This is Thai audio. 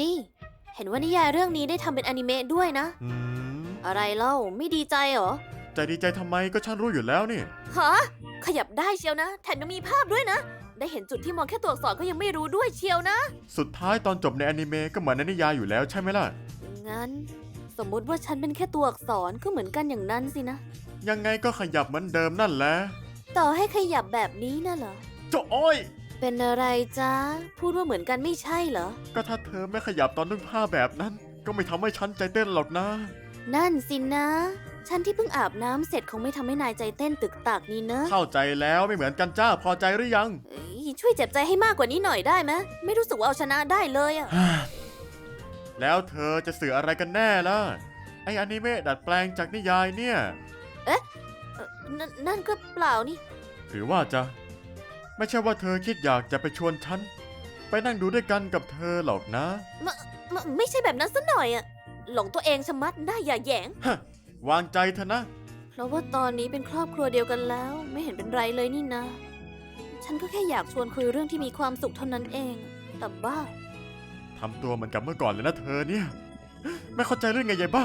นี่ เห็นว่านิยายเรื่องนี้ได้ทำเป็นอนิเมะด้วยนะ อืมอะไรเล่าไม่ดีใจเหรอใจดีใจทำไมก็ฉันรู้อยู่แล้วนี่ ฮะขยับได้เชียวนะ แถมยังมีภาพด้วยนะ ได้เห็นจุดที่มองแค่ตัวอักษรก็ยังไม่รู้ด้วยเชียวนะ สุดท้ายตอนจบในอนิเมะก็เหมือนในนิยายอยู่แล้วใช่ไหมล่ะ งั้น สมมุติว่าฉันเป็นแค่ตัวอักษรก็เหมือนกันอย่างนั้นสินะ ยังไงก็ขยับเหมือนเดิมนั่นแหละต่อให้ขยับแบบนี้น่ะเหรอเจ้าอ้อย เป็นอะไรจ๊ะ พูดว่าเหมือนกันไม่ใช่เหรอ ก็ถ้าเธอไม่ขยับตอนนุ่งผ้าแบบนั้น ก็ไม่ทำให้ฉันใจเต้นหรอกนะ นั่นสินะ ฉันที่เพิ่งอาบน้ำเสร็จคงไม่ทำให้นายใจเต้นตึกตักนี่เนอะเข้าใจแล้วไม่เหมือนกันจ้าพอใจหรือยัง เอ้ยช่วยเจ็บใจให้มากกว่านี้หน่อยได้ไหมไม่รู้สึกว่าเอาชนะได้เลยอะ แล้วเธอจะสื่ออะไรกันแน่ล่ะ ไออนิเมะดัดแปลงจากนิยายเนี่ยเอ่อนั่นนั่นก็เปล่านี่ หรือว่าจะ ไม่ใช่ว่าเธอคิดอยากจะไปชวนฉัน ไปนั่งดูด้วยกันกับเธอหรอกนะ มไม่ใช่แบบนั้นซะหน่อยอะหลงตัวเองชะมัดได้อย่าแหยงฮะวางใจเถอะนะ เพราะว่าตอนนี้เป็นครอบครัวเดียวกันแล้ว ไม่เห็นเป็นไรเลยนี่นะ ฉันก็แค่อยากชวนคุยเรื่องที่มีความสุขเท่านั้นเอง แต่บ้า ทำตัวเหมือนกับเมื่อก่อนเลยนะเธอเนี่ย ไม่เข้าใจเรื่องไงยายบ้า